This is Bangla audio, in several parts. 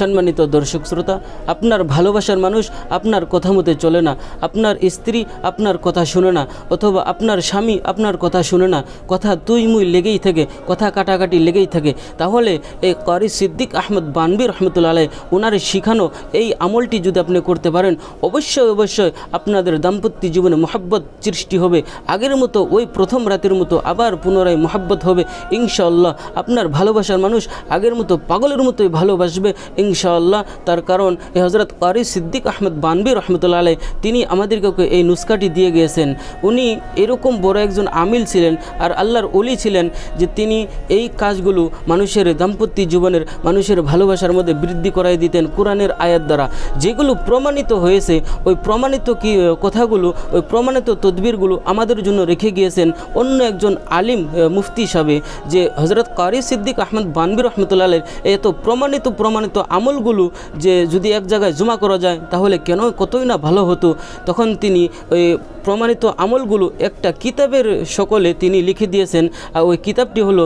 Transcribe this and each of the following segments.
সম্মানিত দর্শক শ্রোতা, আপনার ভালোবাসার মানুষ আপনার কথা মতে চলে না, আপনার স্ত্রী আপনার কথা শুনে না, অথবা আপনার স্বামী আপনার কথা শুনে না, কথা তুই মুই লেগেই থাকে, কথা কাটাকাটি লেগেই থাকে, তাহলে এই কারি সিদ্দিক আহমদ বানবি রহমতুল্লা আলাই ওনার শিখানো এই আমলটি যদি আপনি করতে পারেন, অবশ্যই অবশ্যই আপনাদের দাম্পত্য জীবনে মহাব্বত সৃষ্টি হবে, আগের মতো ওই প্রথম রাতের মতো আবার পুনরায় মহাব্বত হবে ইনশাল্লাহ আপনার ভালোবাসার মানুষ আগের মতো পাগলের মতোই ভালোবাসবে ইনশাআল্লাহ, তার কারণ এই হজরত কারি সিদ্দিক আহমদ বানবি রহমতুল্লা আলাই তিনি আমাদেরকে এই নুস্কাটি দিয়ে গিয়েছেন। উনি এরকম বড় একজন আমিল ছিলেন আর আল্লাহর অলি ছিলেন যে তিনি এই কাজগুলো মানুষের দাম্পত্য জীবনের, মানুষের ভালোবাসার মধ্যে বৃদ্ধি করাই দিতেন কোরআনের আয়াত দ্বারা। যেগুলো প্রমাণিত হয়েছে, ওই প্রমাণিত কি কথাগুলো, ওই প্রমাণিত তদবিরগুলো আমাদের জন্য রেখে গিয়েছেন অন্য একজন আলিম মুফতি হিসাবে যে হজরত কারি সিদ্দিক আহমদ বানবির রহমতুল্লাহ এত প্রমাণিত প্রমাণিত আমলগুলো যে যদি এক জায়গায় জমা করা যায়, তাহলে কেন কতই না ভালো হতো? তখন তিনি ওই প্রমাণিত আমলগুলো একটা কিতাবের সকলে তিনি লিখে দিয়েছেন। আর ওই কিতাবটি হলো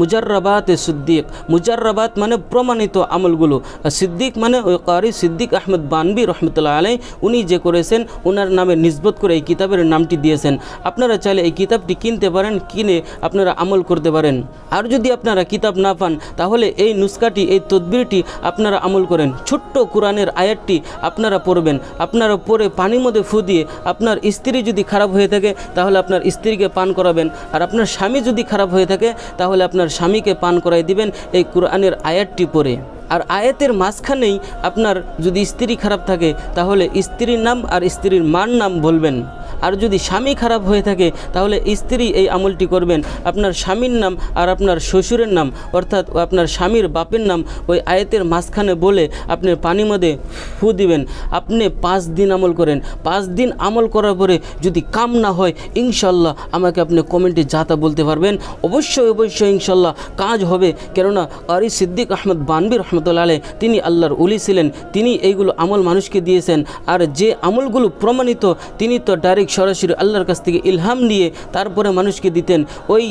মুজার্রাবাত সিদ্দিক। মুজার্রাবাত মানে প্রমাণিত আমলগুলো। সিদ্দিক মানে ওই কারি সিদ্দিক আহমদ বানবি রহমতুল্লাহ আলাই উনি যে করেছেন ওনার নামে নিজবত করে এই কিতাবের নামটি দিয়েছেন। আপনারা চাইলে এই কিতাবটি কিনতে পারেন, কিনে আপনারা আমল করতে পারেন। আর যদি আপনারা কিতাব না পান, তাহলে এই নুস্কাটি এই তদবিরটি আপনারা আমল করেন। ছোট্ট কোরআনের আয়াতটি আপনারা পড়বেন। আপনারা পরে পানির মধ্যে ফু দিয়ে আপনার স্ত্রী যদি খারাপ হয়ে থাকে, তাহলে আপনার স্ত্রীকে পান করাবেন। আর আপনার স্বামী যদি খারাপ হয়ে থাকে, তাহলে আপনার স্বামীকে পান করাই দিবেন এই কোরআনের আয়াতটি পড়ে। আর আয়াতের মাঝখানেই আপনার যদি স্ত্রী খারাপ থাকে, তাহলে স্ত্রীর নাম আর স্ত্রীর মার নাম বলবেন। আর যদি স্বামী খারাপ হয়ে থাকে, তাহলে স্ত্রী এই আমলটি করবেন। আপনার স্বামীর নাম আর আপনার শ্বশুরের নাম, অর্থাৎ আপনার স্বামীর বাপের নাম ওই আয়াতের মাঝখানে বলে আপনি পানির মধ্যে ফু দিবেন। আপনি পাঁচ দিন আমল করেন। পাঁচ দিন আমল করার পরে যদি কাম না হয় ইনশাল্লাহ আমাকে আপনি কমেন্টে যাতা বলতে পারবেন। অবশ্যই অবশ্যই ইনশাল্লাহ কাজ হবে। কেননা আরি সিদ্দিক আহমদ বানবি রহমতুল্লাহ আলাই তিনি আল্লাহর উলি ছিলেন। তিনি এইগুলো আমল মানুষকে দিয়েছেন। আর যে আমলগুলো প্রমাণিত, তিনি তো ডাইরেক্ট সরাসরি আল্লাহর কাছ থেকে ইলহাম নিয়ে তারপরে মানুষকে দিতেন। ওই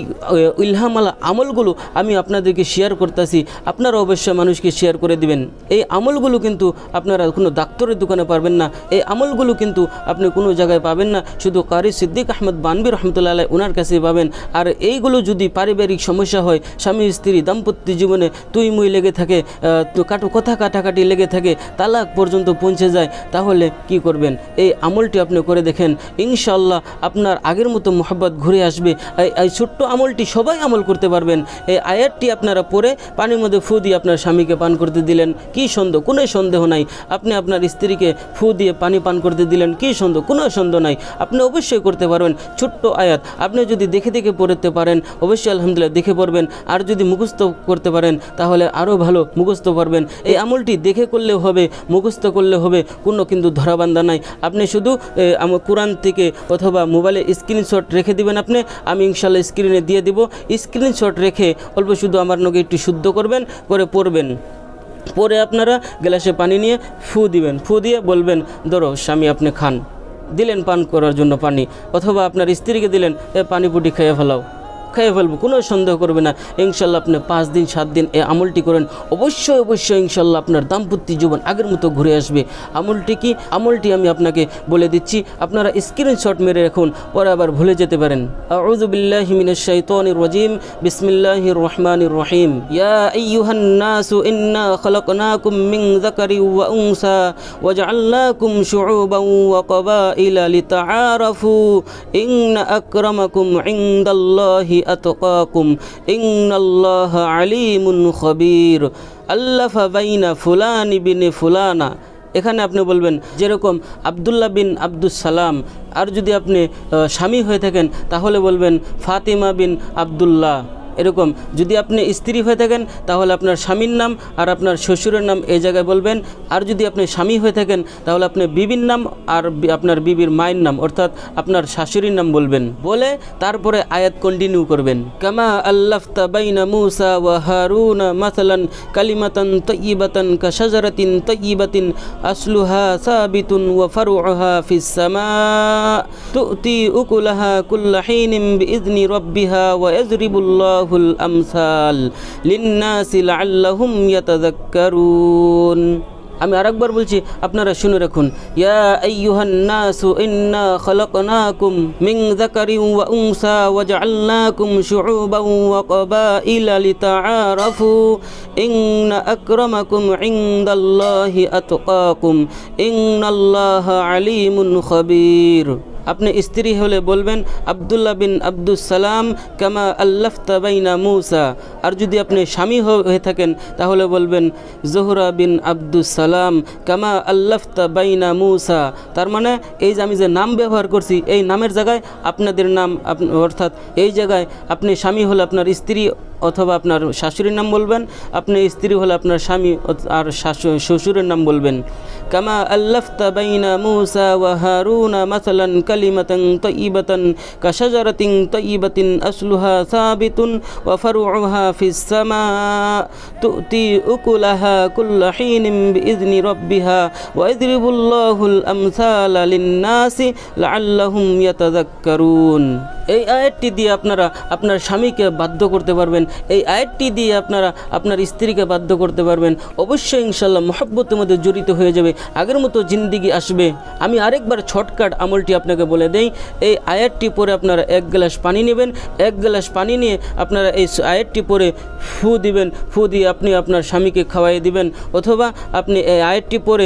ইলহামালা আমলগুলো আমি আপনাদেরকে শেয়ার করতেছি। আপনারা অবশ্যই মানুষকে শেয়ার করে দিবেন। এই আমলগুলো কিন্তু আপনারা কোনো ডাক্তারের দোকানে পারবেন না। এই আমলগুলো কিন্তু আপনি কোনো জায়গায় পাবেন না। শুধু কারি সিদ্দিক আহমদ বানবি রহমতুল্লাহ আলাই ওনার কাছে পাবেন। আর এইগুলো যদি পারিবারিক সমস্যা হয়, স্বামী স্ত্রী দাম্পত্য জীবনে তুই মুই লেগে থাকে কাটু কথা কাটাকাটি লেগে থাকে, তালাক পর্যন্ত পৌঁছে যায়, তাহলে কি করবেন? এই আমলটি আপনি করে দেখেন। ইনশাল্লাহ আপনার আগের মতো মোহাব্বত ঘুরে আসবে। এই ছোট্ট আমলটি সবাই আমল করতে পারবেন। এই আয়াতটি আপনারা পরে পানির মধ্যে ফু দিয়ে আপনার স্বামীকে পান করতে দিলেন। কি সন্দেহ? কোনো সন্দেহ নাই। আপনি আপনার স্ত্রীকে ফু দিয়ে পানি পান করতে দিলেন। কি সন্দেহ? কোনো সন্দেহ নাই। আপনি অবশ্যই করতে পারবেন। ছোট্ট আয়াত। আপনি যদি দেখে দেখে পড়তে পারেন, অবশ্যই আলহামদুলিল্লাহ দেখে পড়বেন। আর যদি মুখস্থ করতে পারেন, তাহলে আরও ভালো মুখস্থ পারবেন। এই আমলটি দেখে করলেও হবে, মুখস্থ করলে হবে। কোনো কিন্তু ধরাবান্ধা নাই। আপনি শুধু কোরআন থেকে অথবা মোবাইলে স্ক্রিনশট রেখে দিবেন আপনি, আমি ইনশাল্লাহ স্ক্রিনে দিয়ে দিব। স্ক্রিনশট রেখে অল্প শুধু আমার নখে একটু শুদ্ধ করবেন, করে পড়বেন পরে আপনারা গ্লাসে পানি নিয়ে ফু দিবেন। ফু দিয়ে বলবেন, ধরো স্বামী আপনি খান। দিলেন পান করার জন্য পানি, অথবা আপনার স্ত্রীকে দিলেন, এ পানি পুটি খেয়ে ফেলাও। খেয়ে ফেলব, কোনো সন্দেহ করবে না। ইনশাল্লাহ আপনি পাঁচ দিন, সাত দিন এই আমলটি করেন। অবশ্যই অবশ্যই ইনশাল্লাহ আপনার দাম্পত্য জীবন আগের মতো ঘুরে আসবে। আমলটি কি? আমলটি আমি আপনাকে বলে দিচ্ছি। আপনারা স্ক্রিনশট মেরে রাখুন, পরে আবার ভুলে যেতে পারেন। আউযু বিল্লাহি মিনাশ শাইতানির রাজিম। বিসমিল্লাহির রহমানির রহিম। ইয়া আইয়ুহান নাসু, ইন্না খালাকনাকুম মিন যাকারি ওয়া উনসা إن الله عليم خبير. ألف بين فلان بن ফুলান এখানে আপনি বলবেন, যেরকম আবদুল্লাহ বিন আব্দুস সালাম, আর যদি আপনি স্বামী হয়ে থাকেন, তাহলে বলবেন ফাতিমা বিন আবদুল্লাহ। এরকম। যদি আপনি স্ত্রী হয়ে থাকেন, তাহলে আপনার স্বামীর নাম আর আপনার শ্বশুরের নাম এই জায়গায় বলবেন। আর যদি আপনি স্বামী হয়ে থাকেন, তাহলে আপনি বিবির নাম আর আপনার বিবির মায়ের নাম, অর্থাৎ আপনার শাশুড়ির নাম বলবেন। বলে তারপরে আয়াত কন্টিনিউ করবেন। কামা আল্লাফতা বাইনা মুসা ওয়া হারুনা মাসালান কালিমাতান তয়িবাতান কা শাজারাতিন তয়িবাতিন আসলুহা সাবিতুন ওয়া ফারুহা ফিস সামা। তুতি উকুলাহা কুল্লা হিনিম বিইذনি রাব্বিহা ওয়া ইয়াজরিবুল্লাহু আল্লাহুল আমসাল লিন্নাসিল আল্লাহুম ইয়াতাযাক্কারুন। আমি আরেকবার বলছি, আপনারা শুনে রাখুন, ইয়া আইয়ুহান্নাসু ইন্না খালাকনাকুম মিন যাকারিন ওয়া উনসা ওয়া জাআলনাকুম শুউবান ওয়া ক্বাবাইলা লিতাআরাফু। ইন্না আকরামাকুম ইনদাল্লাহি আতকাকুম। ইন্নাল্লাহা আলিমুন খাবীর। আপনি স্ত্রী হলে বলবেন, আবদুল্লাহ বিন আব্দুস সালাম কামা আল্লাফ তাবাইনা মুসা। আর যদি আপনি স্বামী হয়ে থাকেন, তাহলে বলবেন, জোহরা বিন আব্দুস সালাম কামা আল্লাফ তাবাইনা মুসা। তার মানে এই যে আমি যে নাম ব্যবহার করছি, এই নামের জায়গায় আপনাদের নাম অর্থাৎ এই জায়গায় আপনি স্বামী হলে আপনার স্ত্রী অথবা আপনার শাশুড়ির নাম বলবেন, আপনি স্ত্রী হলে আপনার স্বামী আর শ্বশুরের নাম বলবেন। কামা আল্লাফতা বাইনা মুসা ওয়া হারুনা মাসালান কালিমাতান তাইবাতান কাশাজারাতিন তাইবাতিন আসলুহা সাবিতুন ওয়া ফারউহা ফিস সামা তুতি উকুলাহা কুল্লা হিনিম বিইذনি রাব্বিহা ওয়া ইযরিবুল্লাহুল আমসালা লিন-নাসি লাআল্লাহুম ইয়াতাযাক্কারুন। এই আয়াতটি দিয়ে আপনারা আপনার স্বামীকে বাধ্য করতে পারবেন, এই আয়াতটি দিয়ে আপনারা আপনার স্ত্রীকে বাধ্য করতে পারবেন। অবশ্যই ইনশাল্লাহ মহব্বতের মধ্যে জড়িত হয়ে যাবে, আগের মতো জিন্দিগি আসবে। আমি আরেকবার শর্টকাট আমলটি আপনাকে বলে দেই, এই আয়াতটি পরে আপনারা এক গ্লাস পানি নেবেন, এক গ্লাস পানি নিয়ে আপনারা এই আয়াতটি পরে ফু দিবেন, ফু দিয়ে আপনি আপনার স্বামীকে খাওয়াই দিবেন, অথবা আপনি এই আয়াতটি পরে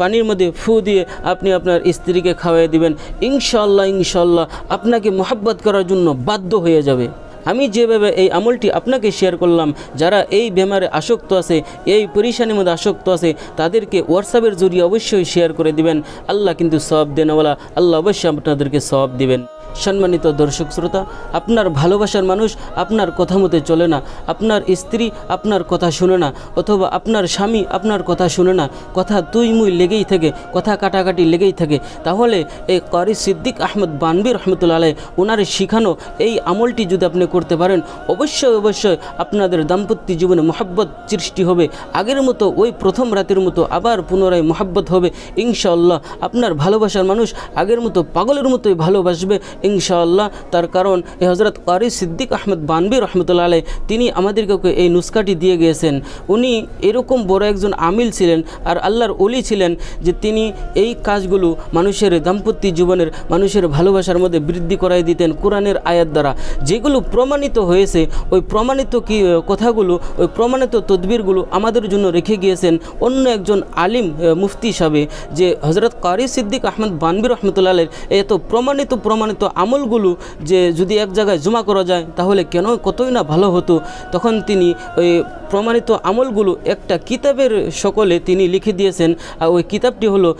পানির মধ্যে ফু দিয়ে আপনি আপনার স্ত্রীকে খাওয়াই দিবেন। ইনশাল্লাহ ইনশাল্লাহ আপনাকে মোহাব্বত করার জন্য বাধ্য হয়ে যাবে। আমি যেভাবে এই আমলটি আপনাকে শেয়ার করলাম, যারা এই বেমারে আসক্ত আছে, এই পরিশানির মধ্যে আসক্ত আছে, তাদেরকে হোয়াটসঅ্যাপের জরিয়ে অবশ্যই শেয়ার করে দিবেন। আল্লাহ কিন্তু সব দেনওয়ালা। আল্লাহ অবশ্যই আপনাদেরকে সব দিবেন। সম্মানিত দর্শক শ্রোতা, আপনার ভালোবাসার মানুষ আপনার কথা মতে চলে না, আপনার স্ত্রী আপনার কথা শুনে না, অথবা আপনার স্বামী আপনার কথা শুনে না, কথা তুই মুই লেগেই থাকে, কথা কাটাকাটি লেগেই থাকে, তাহলে এই কারি সিদ্দিক আহমদ বানবি রহমতুল্লা আলাই ওনার শিখানো এই আমলটি যদি আপনি করতে পারেন, অবশ্যই অবশ্যই আপনাদের দাম্পত্য জীবনে মহাব্বত সৃষ্টি হবে, আগের মতো ওই প্রথম রাতের মতো আবার পুনরায় মহাব্বত হবে, ইনশাআল্লাহ আপনার ভালোবাসার মানুষ আগের মতো পাগলের মতোই ভালোবাসবে ইনশাআল্লাহ, তার কারণ এই হজরত কারি সিদ্দিক আহমদ বানবি রহমতুল্লা আলাই তিনি আমাদেরকে এই নুস্কাটি দিয়ে গিয়েছেন। উনি এরকম বড় একজন আমিল ছিলেন আর আল্লাহর অলি ছিলেন যে তিনি এই কাজগুলো মানুষের দাম্পত্য জীবনের, মানুষের ভালোবাসার মধ্যে বৃদ্ধি করাই দিতেন কোরআনের আয়াত দ্বারা। যেগুলো প্রমাণিত হয়েছে, ওই প্রমাণিত কি কথাগুলো, ওই প্রমাণিত তদবিরগুলো আমাদের জন্য রেখে গিয়েছেন অন্য একজন আলিম মুফতি হিসাবে যে হজরত কারি সিদ্দিক আহমদ বানবি রহমতুল্লাহ এত প্রমাণিত প্রমাণিত আমলগুলো যে যদি এক জায়গায় জমা করা যায়, তাহলে কেন কতই না ভালো হতো? তখন তিনি ওই প্রমাণিত আমলগুলো একটা কিতাবের সকলে তিনি লিখে দিয়েছেন, আর ওই কিতাবটি হলো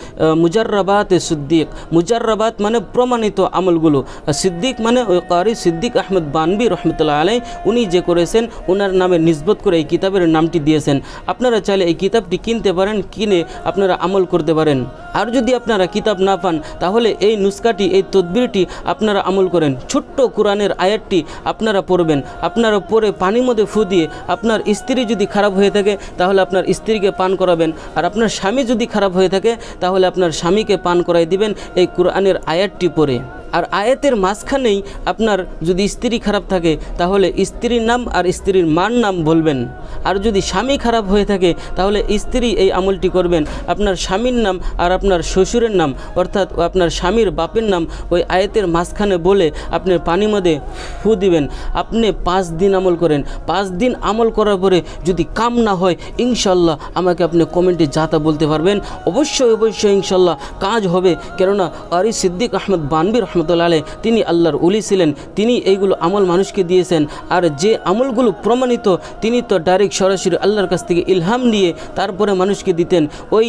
মুজার্রাবাত সিদ্দিক। মুজার্রাবাত মানে প্রমাণিত আমলগুলো। সিদ্দিক মানে ওই কারি সিদ্দিক আহমদ বানবি রহমতুল্লাহ আলাই উনি যে করেছেন ওনার নামে নিজবত করে এই কিতাবের নামটি দিয়েছেন। আপনারা চাইলে এই কিতাবটি কিনতে পারেন, কিনে আপনারা আমল করতে পারেন। আর যদি আপনারা কিতাব না পান, তাহলে এই নুস্কাটি এই তদবিরটি আপনারা আমল করেন। ছোট্ট কোরআনের আয়াতটি আপনারা পড়বেন। আপনারা পরে পানির মধ্যে ফু দিয়ে আপনার স্ত্রী যদি খারাপ হয়ে থাকে, তাহলে আপনার স্ত্রীকে পান করাবেন। আর আপনার স্বামী যদি খারাপ হয়ে থাকে, তাহলে আপনার স্বামীকে পান করাই দিবেন এই কোরআনের আয়াতটি পড়ে। আর আয়াতের মাঝখানেই আপনার যদি স্ত্রী খারাপ থাকে, তাহলে স্ত্রীর নাম আর স্ত্রীর মার নাম বলবেন। আর যদি স্বামী খারাপ হয়ে থাকে, তাহলে স্ত্রী এই আমলটি করবেন। আপনার স্বামীর নাম আর আপনার শ্বশুরের নাম, অর্থাৎ আপনার স্বামীর বাপের নাম ওই আয়াতের মাঝখানে বলে আপনি পানির মধ্যে ফু দিবেন। আপনি পাঁচ দিন আমল করেন। পাঁচ দিন আমল করার পরে যদি কাম না হয় ইনশাল্লাহ আমাকে আপনি কমেন্টে যাতা বলতে পারবেন। অবশ্যই অবশ্যই ইনশাল্লাহ কাজ হবে। কেননা আরি সিদ্দিক আহমদ বানবি রহমতুল্লাহ তিনি আল্লাহর উলি ছিলেন, তিনি এইগুলো আমল মানুষকে দিয়েছেন, আর যে আমলগুলো প্রমাণিত, তিনি তো ডাইরেক্ট সরাসরি আল্লাহর কাছ থেকে ইলহাম নিয়ে তারপরে মানুষকে দিতেন। ওই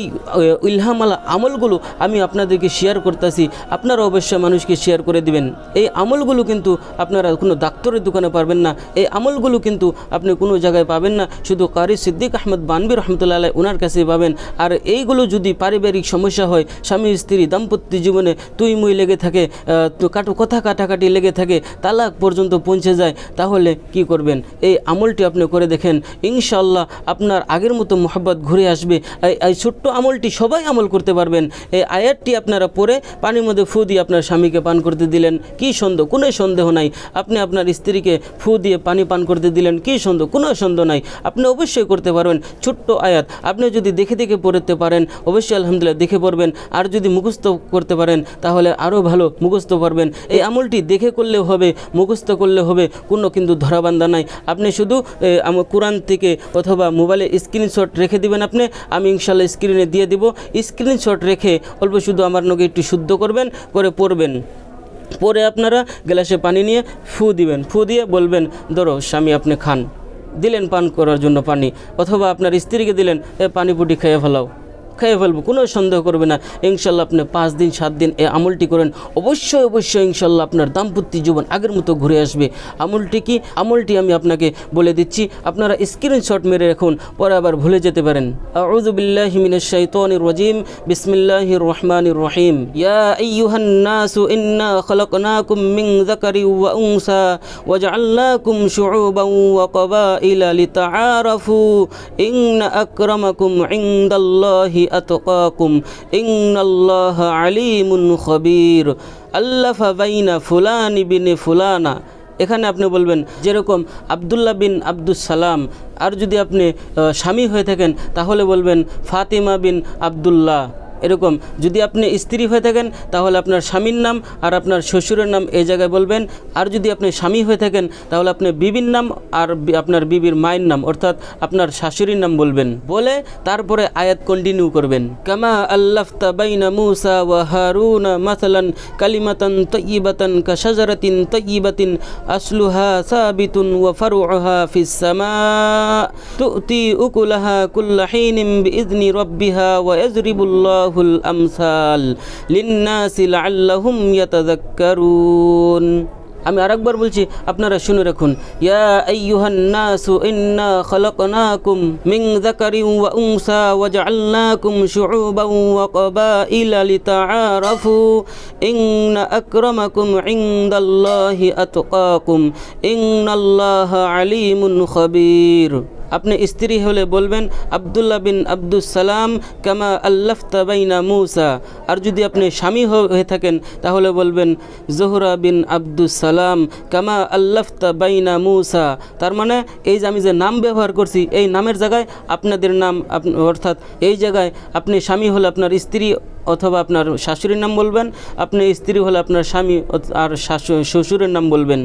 ইলহামালা আমলগুলো আমি আপনাদেরকে শেয়ার করতেছি, আপনারা অবশ্যই মানুষকে শেয়ার করে দিবেন। এই আমলগুলো কিন্তু আপনারা কোনো ডাক্তারের দোকানে পারবেন না, এই আমলগুলো কিন্তু আপনি কোনো জায়গায় পাবেন না, শুধু কারি সিদ্দিক আহমদ বানবি রহমতুল্লাহ আলাই ওনার কাছে পাবেন। আর এইগুলো যদি পারিবারিক সমস্যা হয়, স্বামী স্ত্রী দাম্পত্য জীবনে তুই মুই লেগে থাকে কাটো কথা কাটাকাটি লেগে থাকে, তালাক পর্যন্ত পৌঁছে যায়, তাহলে কি করবেন? এই আমলটি আপনি করে দেখেন ইনশাল্লাহ আপনার আগের মতো মোহাব্বত ঘুরে আসবে। এই ছোট্ট আমলটি সবাই আমল করতে পারবেন। এই আয়াতটি আপনারা পরে পানির মধ্যে ফু দিয়ে আপনার স্বামীকে পান করতে দিলেন, কি সন্দেহ? কোনো সন্দেহ নাই। আপনি আপনার স্ত্রীকে ফু দিয়ে পানি পান করতে দিলেন, কি সন্দেহ? কোনো সন্দেহ নাই। আপনি অবশ্যই করতে পারবেন। ছোট্ট আয়াত। আপনি যদি দেখে দেখে পড়তে পারেন, অবশ্যই আলহামদুলিল্লাহ দেখে পড়বেন। আর যদি মুখস্থ করতে পারেন, তাহলে আরও ভালো মুখস্থ পারবেন এই আমলটি দেখে করলে হবে, মুখস্থ করলে হবে, কোনো কিন্তু ধরাবান্ধা নাই। আপনি শুধু কোরআন থেকে অথবা মোবাইলে স্ক্রিনশট রেখে দিবেন আপনি, আমি ইনশাল্লাহ স্ক্রিনে দিয়ে দিব। স্ক্রিনশট রেখে অল্প শুধু আমার নগে একটু শুদ্ধ করবেন, করে পড়বেন। পরে আপনারা গ্লাসে পানি নিয়ে ফু দিবেন। ফু দিয়ে বলবেন, ধরো, স্বামী আপনি খান। দিলেন পান করার জন্য পানি। অথবা আপনার স্ত্রীকে দিলেন, এ পানি পুটি খেয়ে ফেলাও। খেয়ে ফেলব, কোনো সন্দেহ করবে না। ইনশাল্লাহ আপনি পাঁচ দিন, সাত দিন এই আমলটি করেন। অবশ্যই অবশ্যই ইনশাল্লাহ আপনার দাম্পত্য জীবন আগের মতো ঘুরে আসবে। আমলটি কি? আমলটি আমি আপনাকে বলে দিচ্ছি। আপনারা স্ক্রিনশট মেরে রাখুন, পরে আবার ভুলে যেতে পারেন। আউযু বিল্লাহি মিনাশ শাইতানির রাজিম। বিসমিল্লাহির রহমানির রহিম। ওয়া উনসা إن الله عليم خبير. ألف بين فلان بن ফুলানা এখানে আপনি বলবেন, যেরকম আবদুল্লাহ বিন আব্দুস সালাম, আর যদি আপনি স্বামী হয়ে থাকেন, তাহলে বলবেন ফাতিমা বিন আবদুল্লাহ। এরকম। যদি আপনি স্ত্রী হয়ে থাকেন, তাহলে আপনার স্বামীর নাম আর আপনার শ্বশুরের নাম এই জায়গায় বলবেন। আর যদি আপনি স্বামী হয়ে থাকেন, তাহলে আপনি বিবির নাম আর আপনার বিবির মায়ের নাম, অর্থাৎ আপনার শাশুড়ির নাম বলবেন। বলে তারপরে আয়াত কন্টিনিউ করবেন। কামা আল্লাহ তাবাইনা মুসা ওয়া হারুনা মাসালান কালিমাতান তয়িবাতান কা শাজারাতিন তয়িবাতিন আসলুহা সাবিতুন ওয়া ফারুহা ফিস সামা। তুতি উকুলাহা কুল্লা হিনিম বিইذনি রাব্বিহা ওয়া ইয়াজরিবুল্লাহুল আমসাল লিন্নাসি লাআল্লাহুম ইয়াতাযাক্কারুন। আমি আরেকবার বলছি, আপনারা শুনে রাখুন, ইয়া আইয়ুহান নাসু ইন্না খলাকনাকুম মিন যাকারিন ওয়া উনসা ওয়া জাআলনাকুম শুউবান ওয়া ক্বাবাইলা লিতাআরাফু। ইন্না আকরামাকুম ইনদাল্লাহি আতকাকুম। ইন্নাল্লাহা আলিমুন খবীর। আপনি স্ত্রী হলে বলবেন, আবদুল্লাহ বিন আব্দুস সালাম কামা আল্লাফতা বাইনা মুসা। আর যদি আপনি স্বামী হয়ে থাকেন, তাহলে বলবেন, জোহরা বিন আব্দুস সালাম কামা আল্লাফতা বাইনা মুসা। তার মানে এই যে আমি যে নাম ব্যবহার করছি, এই নামের জায়গায় আপনাদের নাম অর্থাৎ এই জায়গায় আপনি স্বামী হলে আপনার স্ত্রী অথবা আপনার শাশুড়ির নাম বলবেন, আপনি স্ত্রী হলে আপনার স্বামী আর শ্বশুরের নাম বলবেন।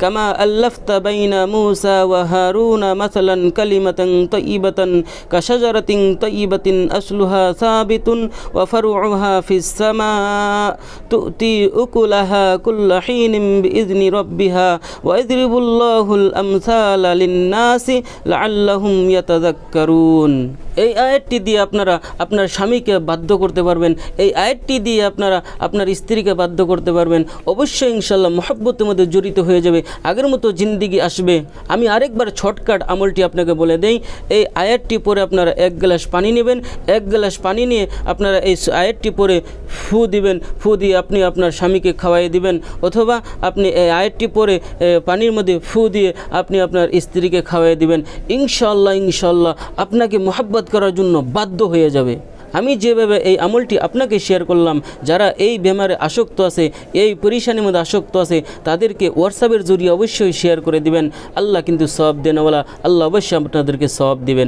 কামা আল্লাফতা বাইনা মুসা ওয়া হারুনা মাসালান কালিমাতান তয়িবাতান কাশাজারাতিন তয়িবাতিন আসলুহা সাবিতুন ওয়া ফারুউহা ফিস সামা। তুতি উকুলাহা কুল্লা হিনিম বিইذনি রাব্বিহা ওয়া ইয়াদরিবুল্লাহুল আমসালা লিন-নাসি লাআল্লাহুম ইয়াতাযাক্কারুন। এই আয়াতটি দিয়ে আপনারা, আপনার স্বামীকে বাধ্য করতে পারবেন। এই আয়াতটি দিয়ে আপনারা আপনার স্ত্রীকে বাধ্য করতে পারবেন। অবশ্যই ইনশাল্লাহ মহব্বতের মধ্যে জড়িত হয়ে যাবে, আগের মতো জিন্দিগি আসবে। আমি আরেকবার ছটকাট আমলটি আপনাকে বলে দেই, এই আয়াতটি পরে আপনারা এক গ্লাস পানি নেবেন, এক গ্লাস পানি নিয়ে আপনারা এই আয়াতটি পরে ফু দিবেন, ফু দিয়ে আপনি আপনার স্বামীকে খাওয়াই দিবেন, অথবা আপনি এই আয়াতটি পরে পানির মধ্যে ফু দিয়ে আপনি আপনার স্ত্রীকে খাওয়াই দিবেন। ইনশাল্লাহ ইনশাল্লাহ আপনাকে মোহাব্বত করার জন্য বাধ্য হয়ে যাবে। আমি যেভাবে এই আমলটি আপনাকে শেয়ার করলাম, যারা এই বেমারে আসক্ত আছে, এই পরিশানির মধ্যে আসক্ত আছে, তাদেরকে হোয়াটসঅ্যাপের জরিয়ে অবশ্যই শেয়ার করে দিবেন। আল্লাহ কিন্তু সব দেনওয়ালা। আল্লাহ অবশ্যই আপনাদেরকে সব দিবেন।